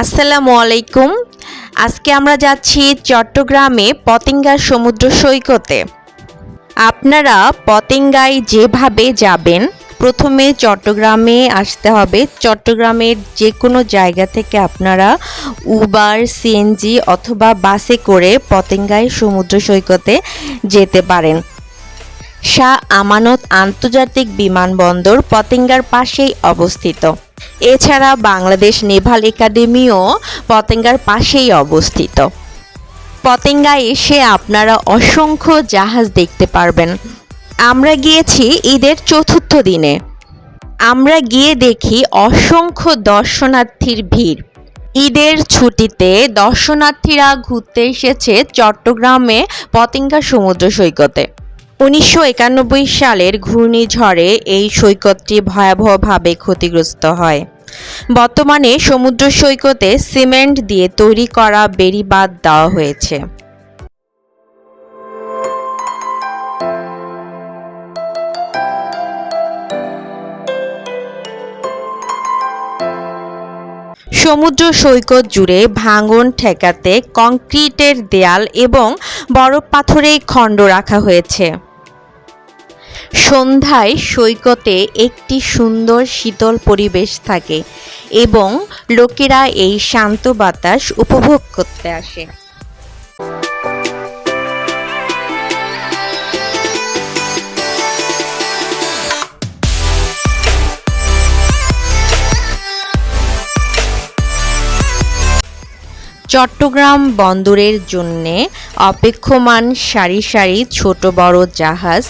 আসসালামু আলাইকুম। আজকে আমরা যাচ্ছি চট্টগ্রামে পতেঙ্গা সমুদ্র সৈকতে। আপনারা পতেঙ্গায় যেভাবে যাবেন, প্রথমে চট্টগ্রামে আসতে হবে। চট্টগ্রামের যে কোনো জায়গা থেকে আপনারা উবার, সিএনজি অথবা বাসে করে পতেঙ্গায় সমুদ্র সৈকতে যেতে পারেন। শাহ আমানত আন্তর্জাতিক বিমানবন্দর পতেঙ্গার পাশেই অবস্থিত। এছাড়া বাংলাদেশ নেভাল একাডেমিও পতেঙ্গার পাশেই অবস্থিত। পতেঙ্গায় এসে আপনারা অসংখ্য জাহাজ দেখতে পারবেন। আমরা গিয়েছি ঈদের চতুর্থ দিনে। আমরা গিয়ে দেখি অসংখ্য দর্শনার্থীর ভিড়। ঈদের ছুটিতে দর্শনার্থীরা ঘুরতে এসেছে চট্টগ্রামে পতেঙ্গা সমুদ্র সৈকতে। উনিশশো একানব্বই সালের ঘূর্ণিঝড়ে এই সৈকতটি ভয়াবহভাবে ক্ষতিগ্রস্ত হয়। বর্তমানে সমুদ্র সৈকতে সিমেন্ট দিয়ে তৈরি করা বেড়িবাঁধ দেওয়া হয়েছে। সমুদ্র সৈকত জুড়ে ভাঙন ঠেকাতে কংক্রিটের দেয়াল এবং বড় পাথরেই খণ্ড রাখা হয়েছে। সন্ধ্যায় সৈকতে একটি সুন্দর শীতল পরিবেশ থাকে এবং লোকেরা এই শান্ত বাতাস উপভোগ করতে আসে। চট্টগ্রাম বন্দরের জন্যে অপেক্ষমান সারি সারি ছোট বড় জাহাজ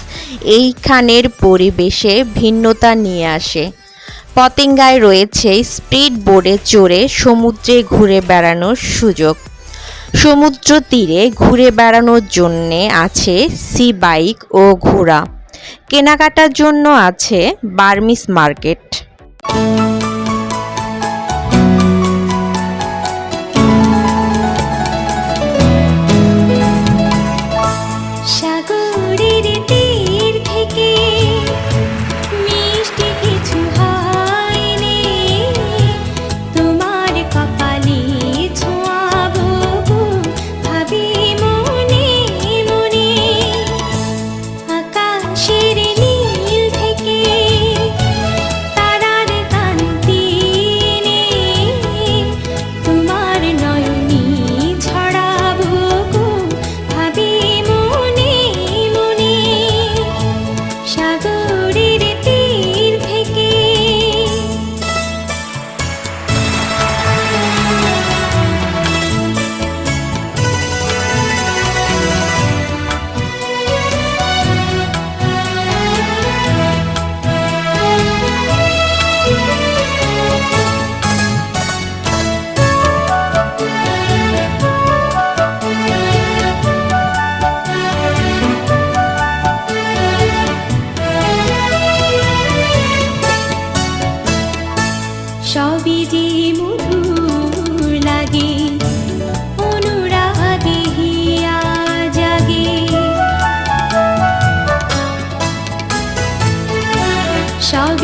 এইখানের পরিবেশে ভিন্নতা নিয়ে আসে। পতেঙ্গায় রয়েছে স্পিড বোর্ডে চড়ে সমুদ্রে ঘুরে বেড়ানোর সুযোগ। সমুদ্র তীরে ঘুরে বেড়ানোর জন্যে আছে সি বাইক ও ঘোড়া। কেনাকাটার জন্য আছে বার্মিস মার্কেট।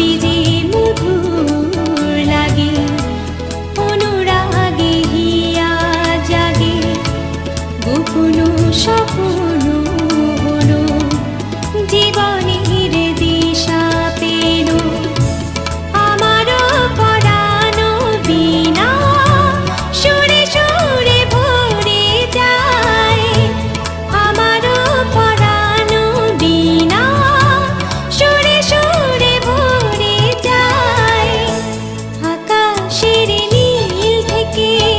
feeding. কি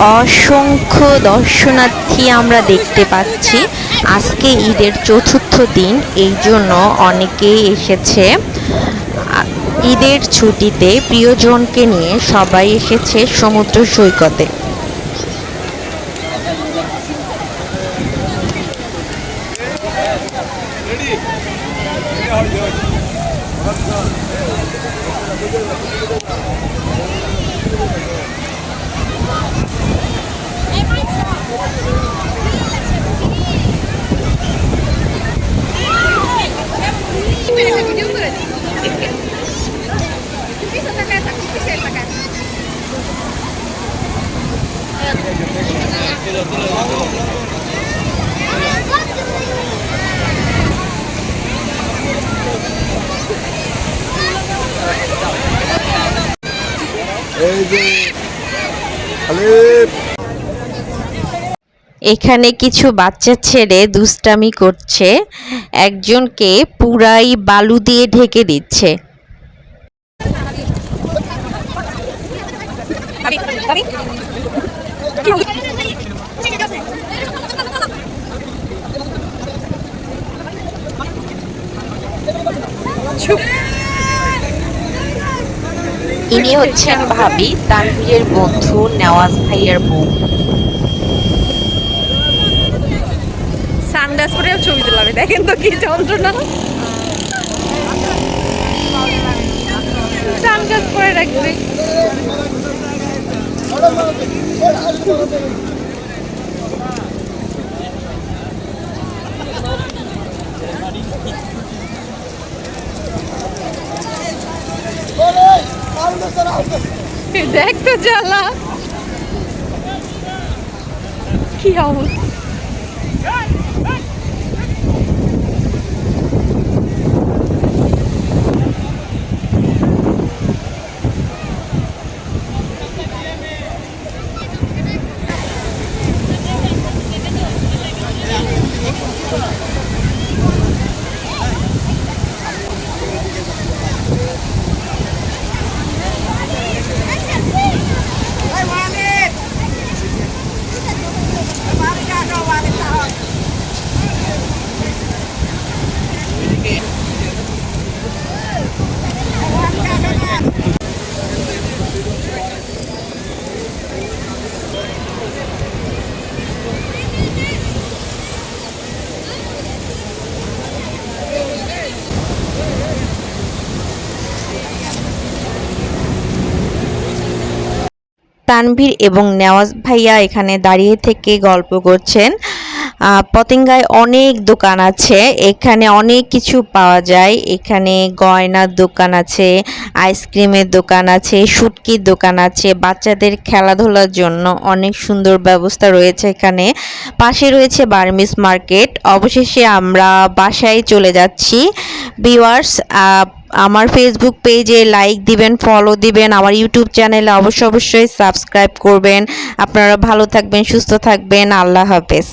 অসংখ্য দর্শনার্থী আমরা দেখতে পাচ্ছি। আজকে ঈদের চতুর্থ দিন, এই জন্য অনেকেই এসেছে। ঈদের ছুটিতে প্রিয়জনকে নিয়ে সবাই এসেছে সমুদ্র সৈকতে। এই যে আলিফ এখানে কিছু বাচ্চা ছেলে দুষ্টামি করছে। একজনকে পুরাই বালু দিয়ে ঢেকে দিচ্ছে। ইনি হচ্ছেন ভাবি, তানভীরের বন্ধু, নেওয়াজ ভাইয়ের বউ। পরেও ছবি তুললাম দেখেন তো কি যন্ত্রণা। সানগ্লাস পরে রাখবে। দেখ তো জ্বালা। কি অবস্থা। তানভীর এবং নেওয়াজ ভাইয়া এখানে দাঁড়িয়ে থেকে গল্প করছেন। পতেঙ্গায় অনেক দোকান আছে, এখানে অনেক কিছু পাওয়া যায়। এখানে গয়নার দোকান আছে, আইসক্রিমের দোকান আছে শুটকির দোকান আছে। বাচ্চাদের খেলাধুলার জন্য অনেক সুন্দর ব্যবস্থা রয়েছে এখানে। পাশে রয়েছে বার্মিস মার্কেট। অবশেষে আমরা বাসায় চলে যাচ্ছি। ভিউয়ার্স আমার ফেসবুক পেজে লাইক দিবেন ফলো দিবেন, আমার ইউটিউব চ্যানেলে অবশ্যই অবশ্যই সাবস্ক্রাইব করবেন। আপনারা ভালো থাকবেন, সুস্থ থাকবেন, আল্লাহ হাফেজ।